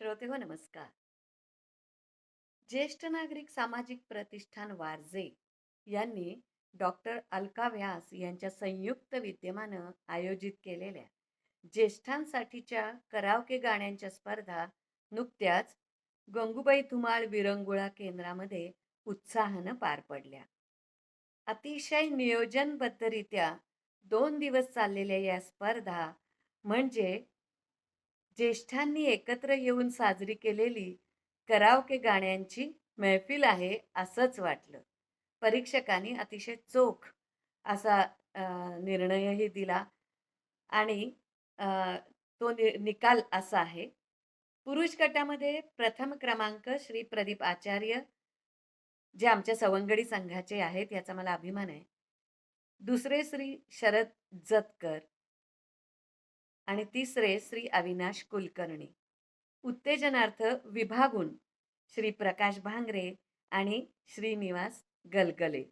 श्रोते हो नमस्कार. ज्येष्ठ नागरिक सामाजिक प्रतिष्ठान वारजे यांनी डॉक्टर अलका व्यास यांच्या संयुक्त विद्यमानं आयोजित केलेल्या ज्येष्ठांसाठीच्या करावके गाण्यांच्या स्पर्धा नुकत्याच गंगूबाई धुमाळ विरंगुळा केंद्रामध्ये उत्साहानं पार पडल्या. अतिशय नियोजनबद्धरित्या दोन दिवस चाललेल्या या स्पर्धा म्हणजे ज्येष्ठांनी एकत्र येऊन साजरी केलेली करावके गाण्यांची मैफिल आहे असंच वाटलं. परीक्षकांनी अतिशय चोख असा निर्णयही दिला आणि तो नि निकाल असा आहे. पुरुष गटामध्ये प्रथम क्रमांक श्री प्रदीप आचार्य जे आमच्या सवंगडी संघाचे आहेत याचा मला अभिमान आहे. दुसरे श्री शरद जतकर आणि तिसरे श्री अविनाश कुलकर्णी. उत्तेजनार्थ विभागून श्री प्रकाश भांगरे आणि श्रीनिवास गलगले.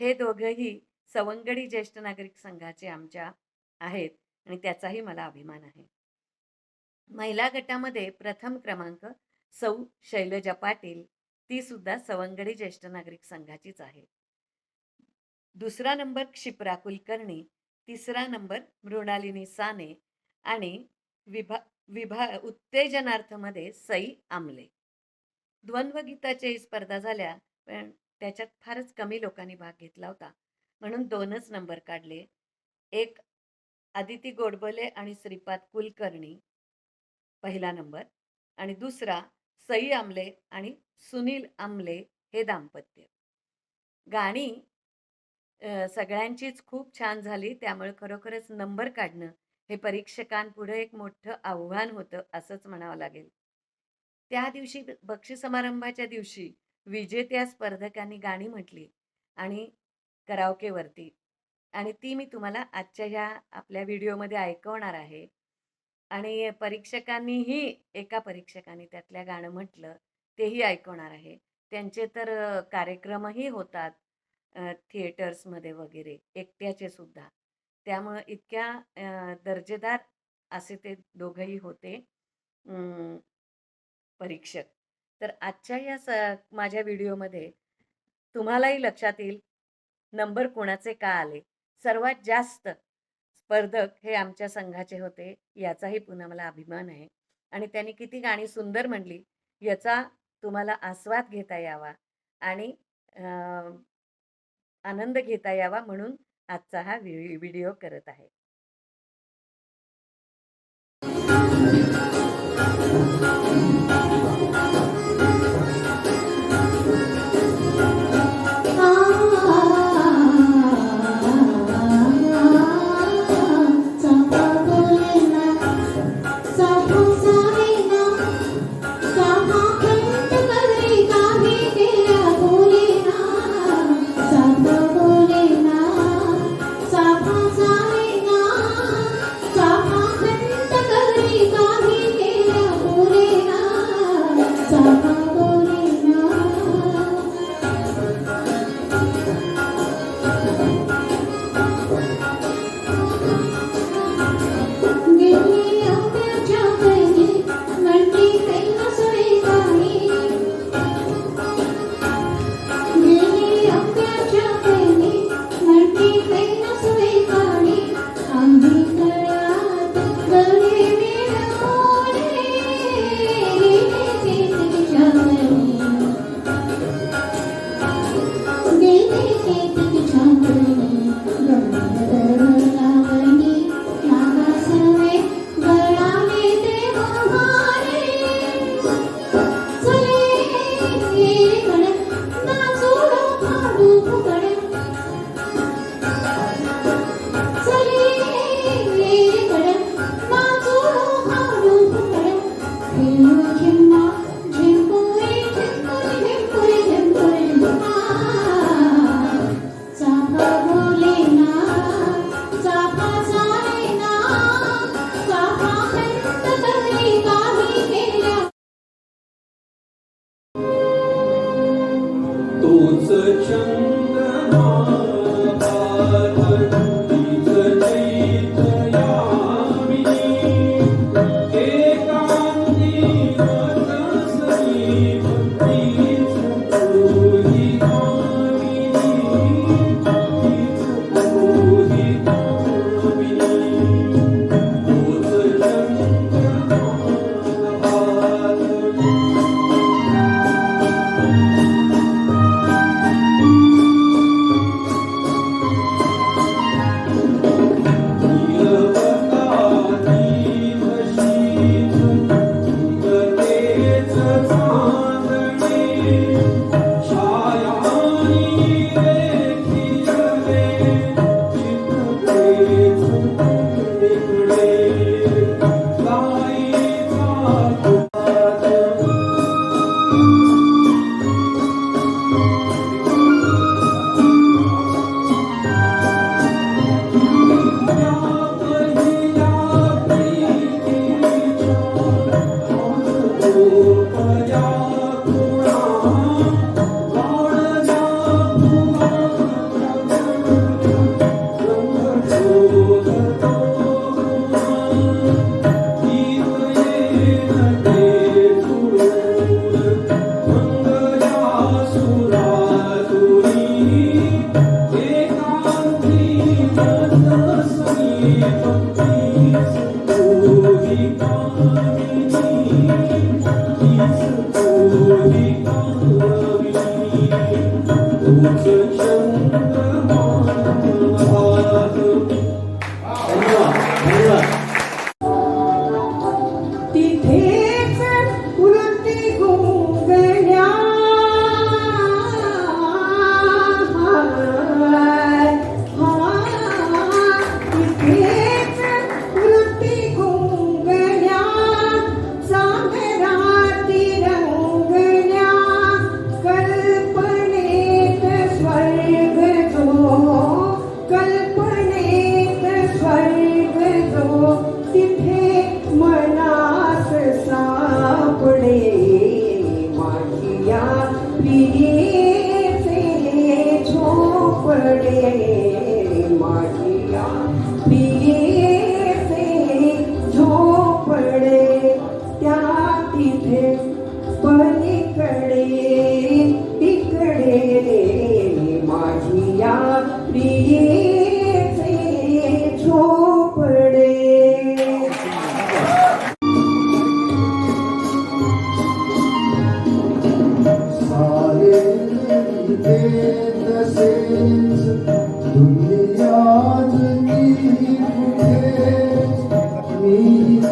हे दोघंही सवंगडी ज्येष्ठ नागरिक संघाचे आमच्या आहेत आणि त्याचाही मला अभिमान आहे. महिला गटामध्ये प्रथम क्रमांक सौ शैलजा पाटील ती सुद्धा सवंगडी ज्येष्ठ नागरिक संघाचीच आहे. दुसरा नंबर क्षिप्रा कुलकर्णी तिसरा नंबर मृणालिनी साने आणि विभा विभा उत्तेजनार्थमध्ये सई आमले. द्वंद्वगीताच्याही स्पर्धा झाल्या पण त्याच्यात फारच कमी लोकांनी भाग घेतला होता. म्हणून दोनच नंबर काढले. एक आदिती गोडबोले आणि श्रीपाद कुलकर्णी पहिला नंबर. आणि दुसरा सई आमले आणि सुनील आमले हे दाम्पत्य. गाणी सगळ्यांचीच खूप छान झाली त्यामुळे खरोखरच नंबर काढणं हे परीक्षकांपुढे एक मोठं आव्हान होतं असंच म्हणावं लागेल. त्या दिवशी बक्षी बक्षीस समारंभाच्या दिवशी विजेत्या स्पर्धकांनी गाणी म्हटली आणि करावकेवरती आणि ती मी तुम्हाला आजच्या ह्या आपल्या व्हिडिओमध्ये ऐकवणार आहे. आणि परीक्षकांनीही एका परीक्षकाने त्यातल्या गाणं म्हटलं तेही ऐकवणार आहे. त्यांचे तर कार्यक्रमही होतात थिएटर्समध्ये वगैरे एकट्याचे सुद्धा. त्यामुळं इतक्या अ, दर्जेदार असे ते दोघंही होते अं, परीक्षक. तर आजच्या या स माझ्या व्हिडिओमध्ये तुम्हालाही लक्षात येईल नंबर कोणाचे का आले? सर्वात जास्त स्पर्धक हे आमच्या संघाचे होते याचाही पुन्हा मला अभिमान आहे. आणि त्यांनी किती गाणी सुंदर म्हणली याचा तुम्हाला आस्वाद घेता यावा आणि आनंद घेता यावा म्हणून आजचा हा व्हि- व्हिडिओ करत आहे. चंपा the jungle. Senhor.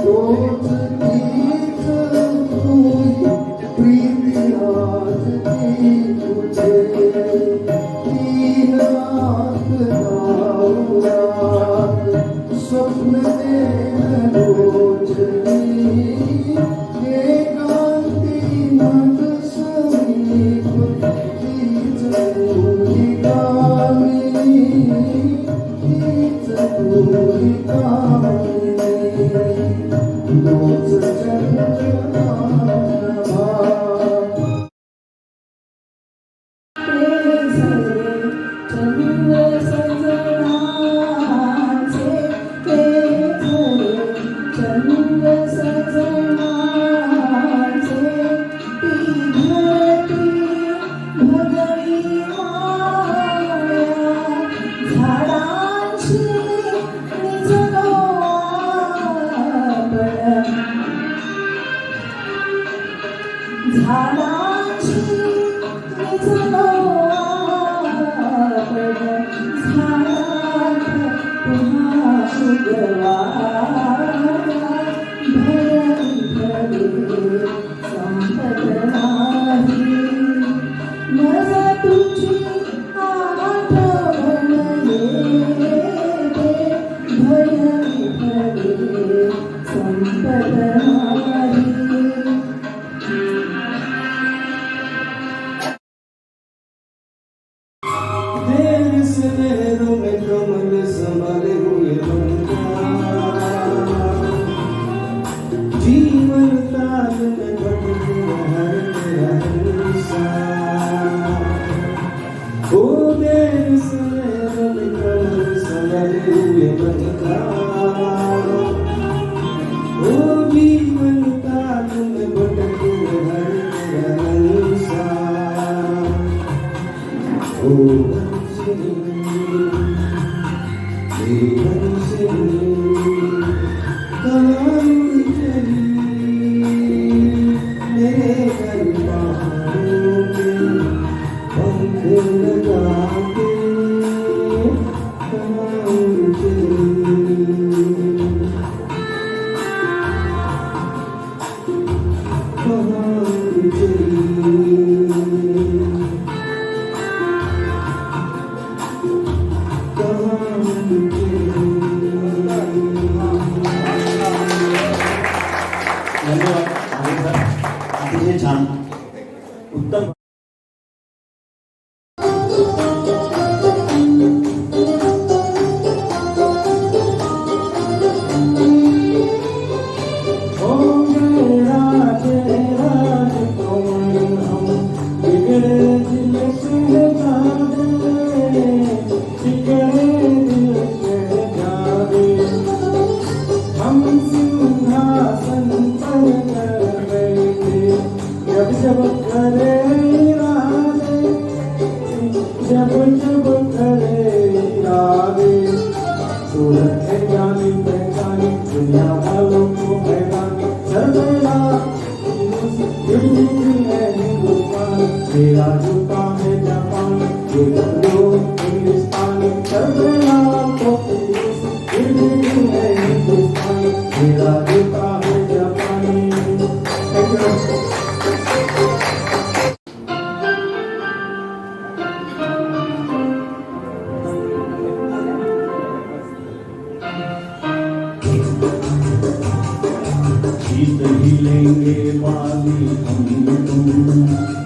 我的。अतिशय छान उत्तम मेरा झुका है जापान ये बदलो हिंदुस्तान सब नाम को हिंदुस्तान मेरा झुका है जापान जीत ही लेंगे बाजी हम। तुम